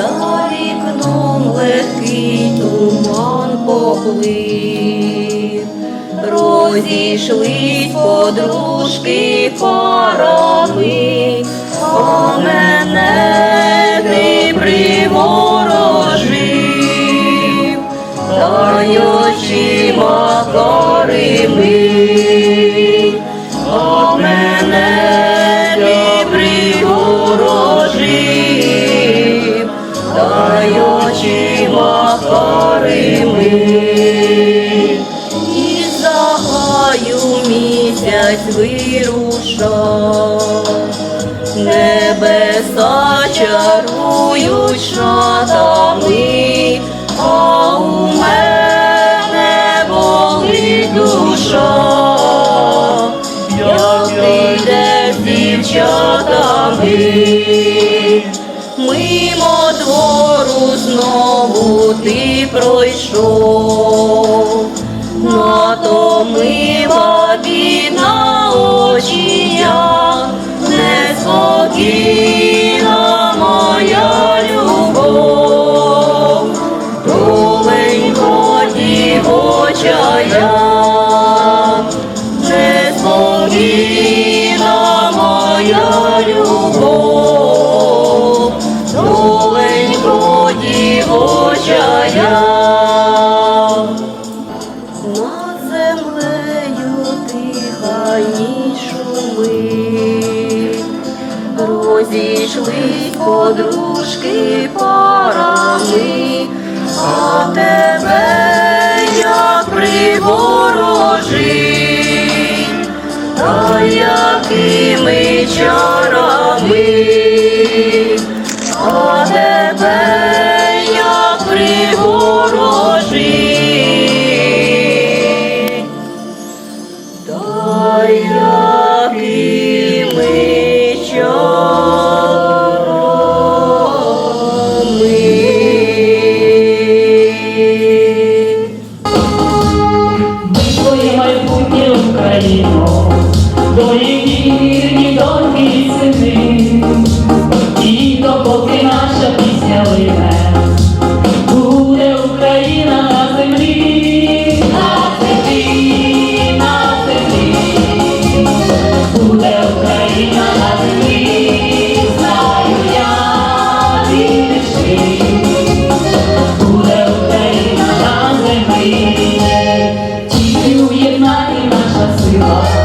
за вікном легкий туман поплив, розійшлись подружки парами, о мене ти приворожив, та й. небеса чарують шатами, а у мене болить душа, як ти йдеш дівчатами, мимо двору знову ти пройшов. тебе, як приворожий, то якими чарами, о тебе, як приворожий, то якими Oh.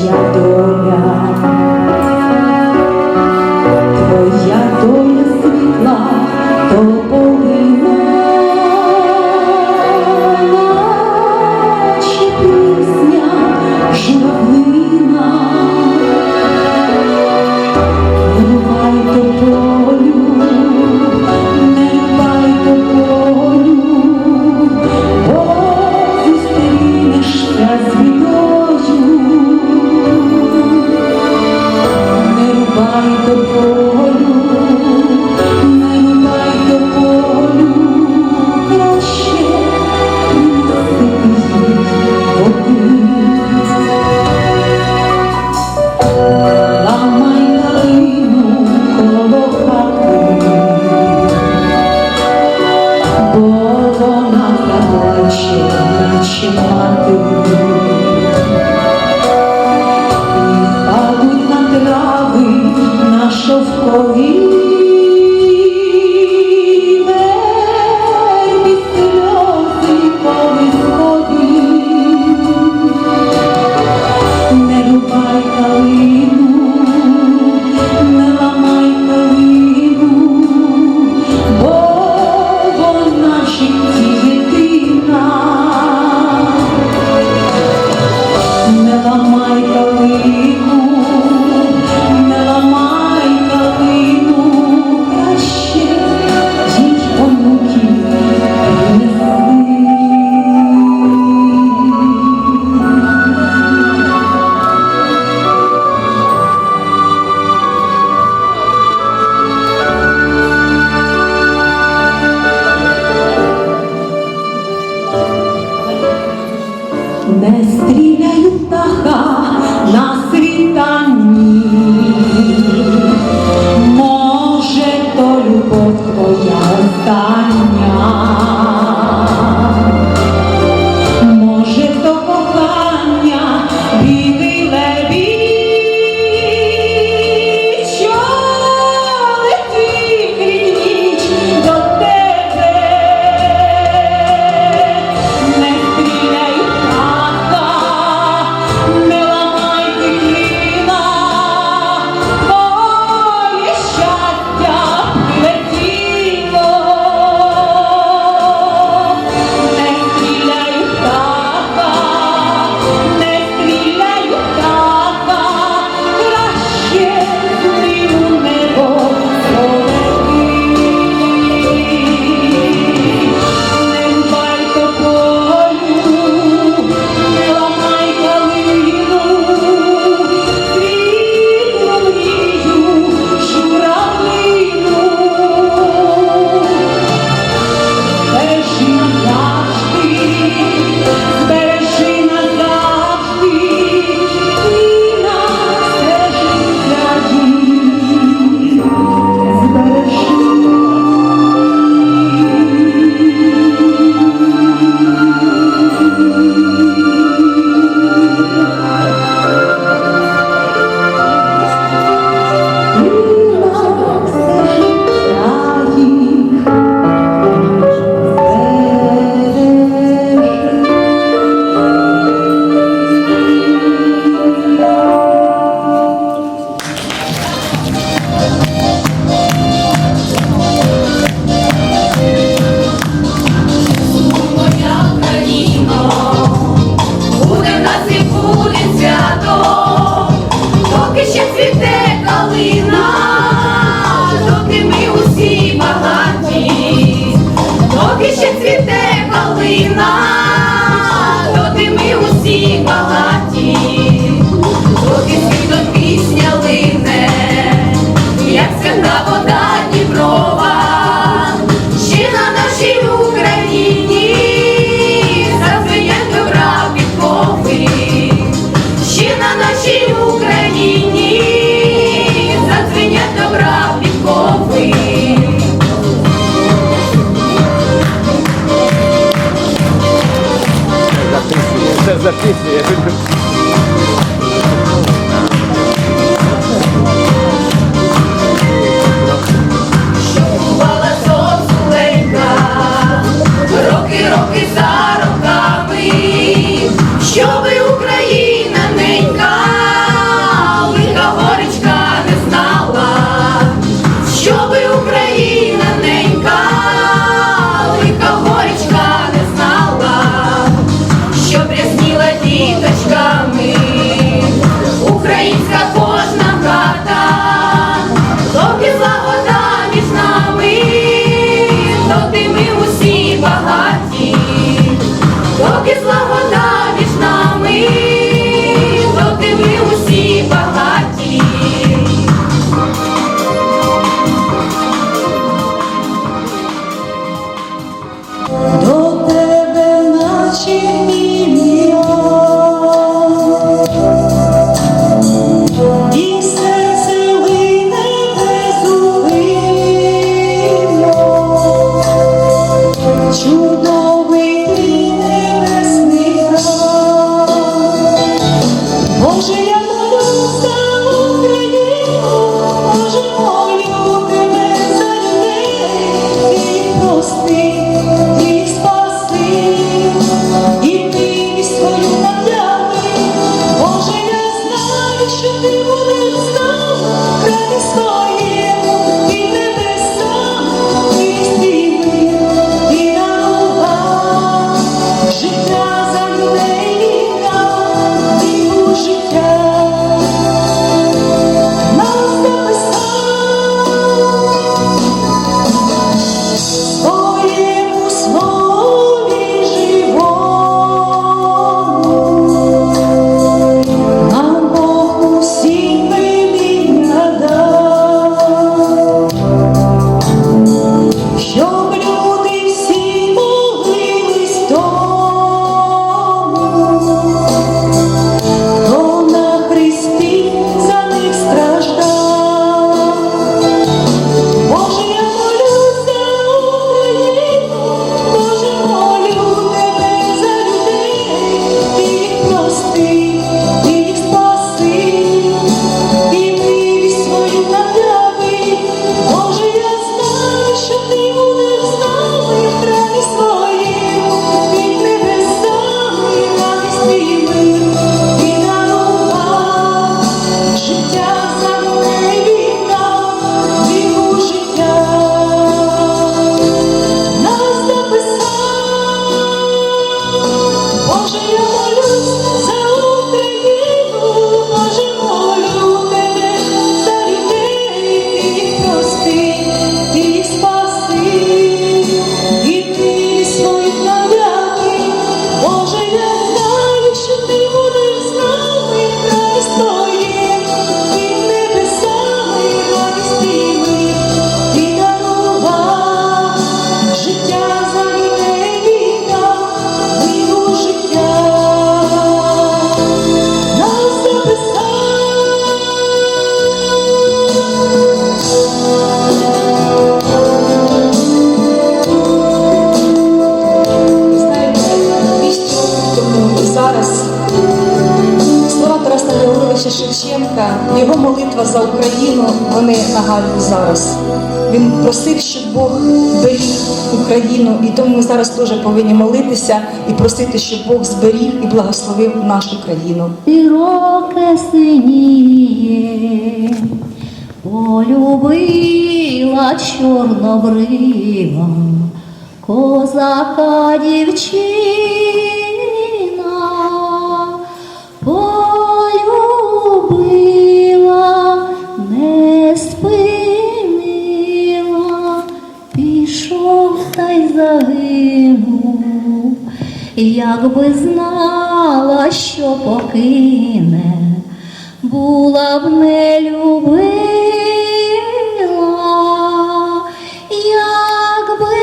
Твоя доля. you. Молитва за Україну, вони нагадують зараз. Він просив, щоб Бог беріг Україну, і тому ми зараз теж повинні молитися і просити, щоб Бог зберіг і благословив нашу країну. Широке синіє, полюбила чорнобрива, козака дівчина, Якби знала, що покине, була б не любила, якби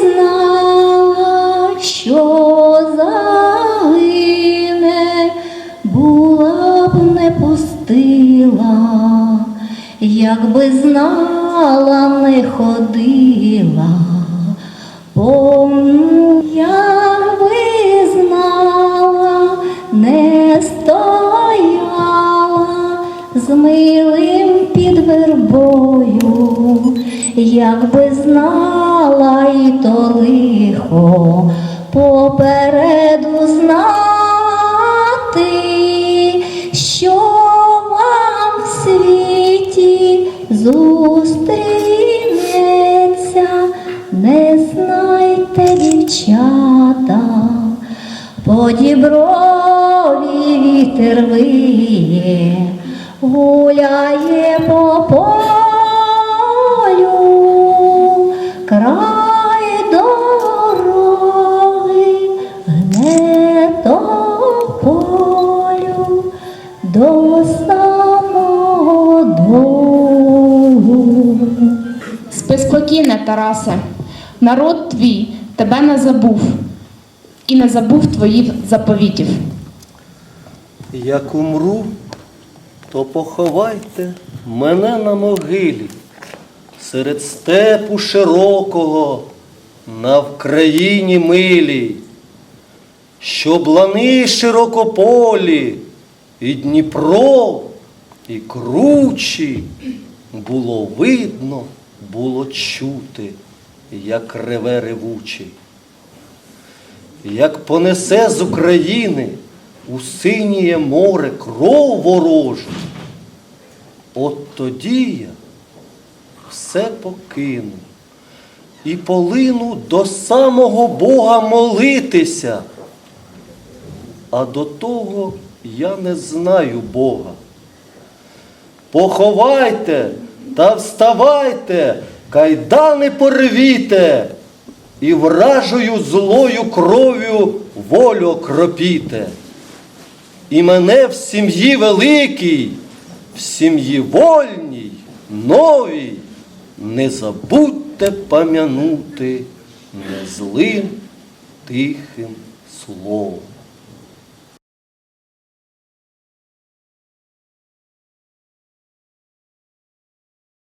знала, що загине, була б не пустила, якби знала, не ходила. Милим під вербою, якби знала і то лихо попереду знати, що вам в світі зустрінеться, не знайте, дівчата, по діброві вітер виє, гуляє по полю, край дороги, гне полю до самого дому. Спи спокійне, Тарасе, народ твій тебе не забув і не забув твоїх заповітів. Як умру, то поховайте мене на могилі серед степу широкого на Вкраїні милій, щоб лани широкополі, і Дніпро, і кручі було видно, було чути, як реве ревучий як понесе з України у синіє море кров ворожу, от тоді я все покину і полину до самого Бога молитися. А до того я не знаю Бога. Поховайте та вставайте, кайдани порвіте, і вражою злою кров'ю волю окропіте. І мене в сім'ї великій, в сім'ї вольній, новій, не забудьте пам'янути незлим тихим словом.